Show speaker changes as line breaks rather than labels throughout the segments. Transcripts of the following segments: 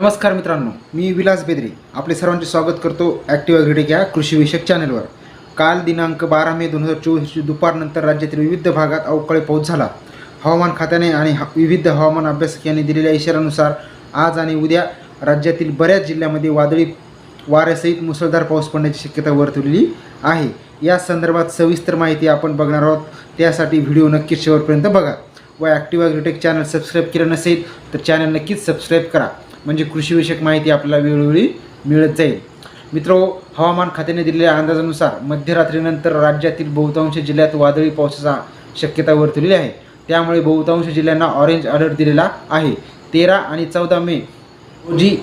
नमस्कार मित्रांनो मी विलास बेदरे. आपले सर्वांचे स्वागत करतो ॲक्टिव्ह ॲग्रिटेक या कृषीविषयक चॅनलवर काल दिनांक बारा मे दोन हजार चोवीसची दुपारनंतर राज्यातील विविध भागात अवकाळी पाऊस झाला. हवामान खात्याने आणि ह विविध हवामान अभ्यासक यांनी दिलेल्या इशाऱ्यानुसार आज आणि उद्या राज्यातील बऱ्याच जिल्ह्यामध्ये वादळी वाऱ्यासहित मुसळधार पाऊस पडण्याची शक्यता वर्तवलेली आहे. या संदर्भात सविस्तर माहिती आपण बघणार आहोत. त्यासाठी व्हिडिओ नक्कीच शेवटपर्यंत बघा. व ॲक्टिव्ह ॲग्रिटेक चॅनल सबस्क्राईब केलं नसेल तर चॅनल नक्कीच सबस्क्राईब करा. म्हणजे कृषीविषयक माहिती आपल्याला वेळोवेळी मिळत जाईल. मित्रो हवामान खात्याने दिलेल्या अंदाजानुसार मध्यरात्रीनंतर राज्यातील बहुतांश जिल्ह्यात वादळी पावसाचा शक्यता वर्तवलेली आहे. त्यामुळे बहुतांश जिल्ह्यांना ऑरेंज अलर्ट दिलेला आहे. तेरा आणि चौदा मे रोजी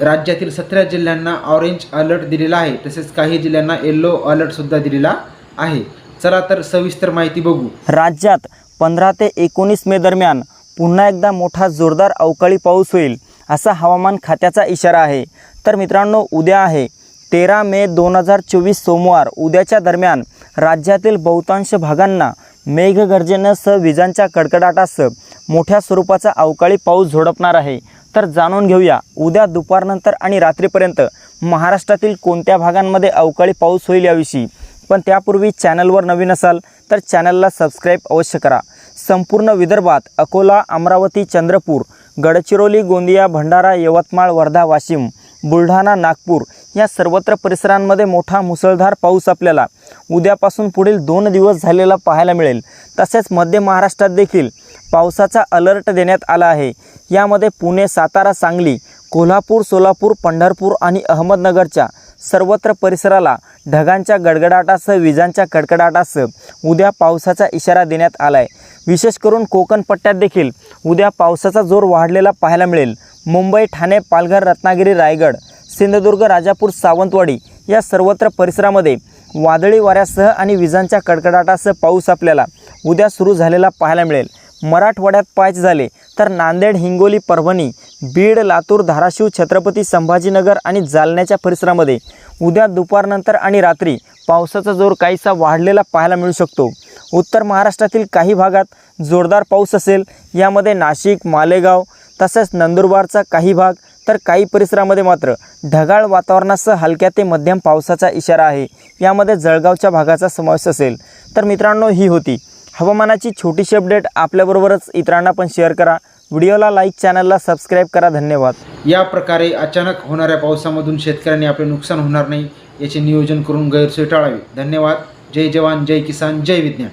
राज्यातील सतरा जिल्ह्यांना ऑरेंज अलर्ट दिलेला आहे. तसेच काही जिल्ह्यांना येल्लो अलर्टसुद्धा दिलेला आहे. चला तर सविस्तर माहिती बघू.
राज्यात पंधरा ते एकोणीस मे दरम्यान पुन्हा एकदा मोठा जोरदार अवकाळी पाऊस होईल. असा हवामान खात्याचा इशारा आहे. तर मित्रांनो उद्या आहे. तेरा मे दोन हजार चोवीस सोमवार. उद्याच्या दरम्यान राज्यातील बहुतांश भागांना मेघगर्जनेसह विजांच्या कडकडाटासह मोठ्या स्वरूपाचा अवकाळी पाऊस झोडपणार आहे. तर जाणून घेऊया उद्या दुपारनंतर आणि रात्रीपर्यंत महाराष्ट्रातील कोणत्या भागांमध्ये अवकाळी पाऊस होईल याविषयी. पण त्यापूर्वी चॅनलवर नवीन असाल तर चॅनलला सबस्क्राईब अवश्य करा. संपूर्ण विदर्भात अकोला अमरावती चंद्रपूर गडचिरोली गोंदिया भंडारा यवतमाळ वर्धा वाशिम बुलढाणा नागपूर या सर्वत्र परिसरांमध्ये मोठा मुसळधार पाऊस आपल्याला उद्यापासून पुढील दोन दिवस झालेला पाहायला मिळेल. तसेच मध्य महाराष्ट्रात देखील पावसाचा अलर्ट देण्यात आला आहे. यामध्ये पुणे सातारा सांगली कोल्हापूर सोलापूर पंढरपूर आणि अहमदनगरच्या सर्वत्र परिसराला ढगांच्या गडगडाटासह विजांच्या कडकडाटासह उद्या पावसाचा इशारा देण्यात आला आहे विशेष करून कोकण पट्ट्यात देखील उद्या पावसाचा जोर वाढलेला पाहायला मिळेल. मुंबई ठाणे पालघर रत्नागिरी रायगड सिंधुदुर्ग राजापूर सावंतवाडी या सर्वत्र परिसरामध्ये वादळी वाऱ्यासह आणि विजांच्या कडकडाटासह पाऊस आपल्याला उद्या सुरू झालेला पाहायला मिळेल. मराठवाड्यात पाहायचे झाले तर नांदेड हिंगोली परभणी बीड लातूर धाराशिव छत्रपती संभाजीनगर आणि जालन्याच्या परिसरामध्ये उद्या दुपारनंतर आणि रात्री पावसाचा जोर काहीसा वाढलेला पाहायला मिळू शकतो. उत्तर महाराष्ट्रातील काही भागात जोरदार पाऊस असेल. यामध्ये नाशिक मालेगाव तसेच नंदुरबारचा काही भाग तर काही परिसरामध्ये मात्र ढगाळ वातावरणासह हलक्या ते मध्यम पावसाचा इशारा आहे. यामध्ये जळगावच्या भागाचा समावेश असेल. तर मित्रांनो ही होती हवामानाची छोटीशी अपडेट. आपल्याबरोबरच इतरांना पण शेअर करा. व्हिडिओला लाईक चॅनलला सबस्क्राईब करा. धन्यवाद.
या प्रकारे अचानक होणाऱ्या पावसामधून शेतकऱ्यांनी आपले नुकसान होणार नाही याचे नियोजन करून गैरसोय टाळावी. धन्यवाद. जय जवान जय किसान जय विज्ञान.